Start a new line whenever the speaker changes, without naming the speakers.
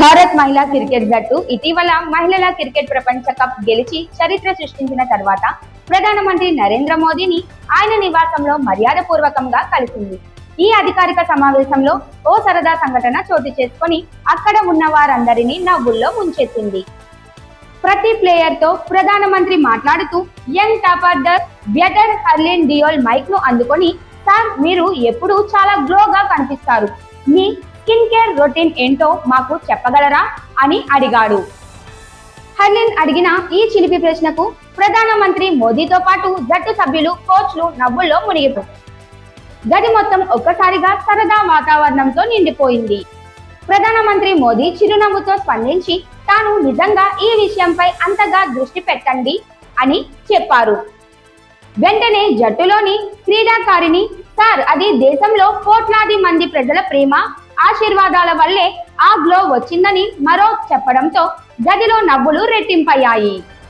భారత్ మహిళా క్రికెట్ జట్టు ఇటీవల మహిళల క్రికెట్ ప్రపంచ కప్ గెలిచి చరిత్ర సృష్టించిన తర్వాత ప్రధానమంత్రి నరేంద్ర మోదీని ఆయన నివాసంలో మర్యాదపూర్వకంగా కలిసింది. ఈ అధికారిక సమావేశంలో ఓ సరదా సంఘటన చోటు చేసుకొని అక్కడ ఉన్న వారందరినీ నవ్వుల్లో ముంచెత్తింది ప్రతి ప్లేయర్తో ప్రధానమంత్రి మాట్లాడుతూ young topper the batter Harleen Deol మైక్ను అందుకొని సార్ మీరు ఎప్పుడూ చాలా గ్లోగా కనిపిస్తారు. మీ స్కిన్ కేర్ రొటీన్ ఏంటో మాకు చెప్పగలరా అని అడిగాడు. హర్లిన్ అడిగిన ఈ చిలిపి ప్రశ్నకు ప్రధానమంత్రి మోదీతో పాటు జట్టు సభ్యులు కోచ్లు నవ్వుల్లో మునిగిపోయారు గది మొత్తం ఒక్కసారిగా సరదా వాతావరణంతో నిండిపోయింది. ప్రధానమంత్రి మోదీ చిరునవ్వుతో స్పందించి తాను నిజంగా ఈ విషయంపై అంతగా దృష్టి పెట్టండి అని చెప్పారు. వెంటనే జట్టులోని క్రీడాకారిణి సార్ అది దేశంలో కోట్లాది మంది ప్రజల ప్రేమ ఆశీర్వాదాల వల్లే ఆ గ్లో వచ్చిందని మరో చెప్పడంతో గదిలో నవ్వులు రెట్టింపయ్యాయి.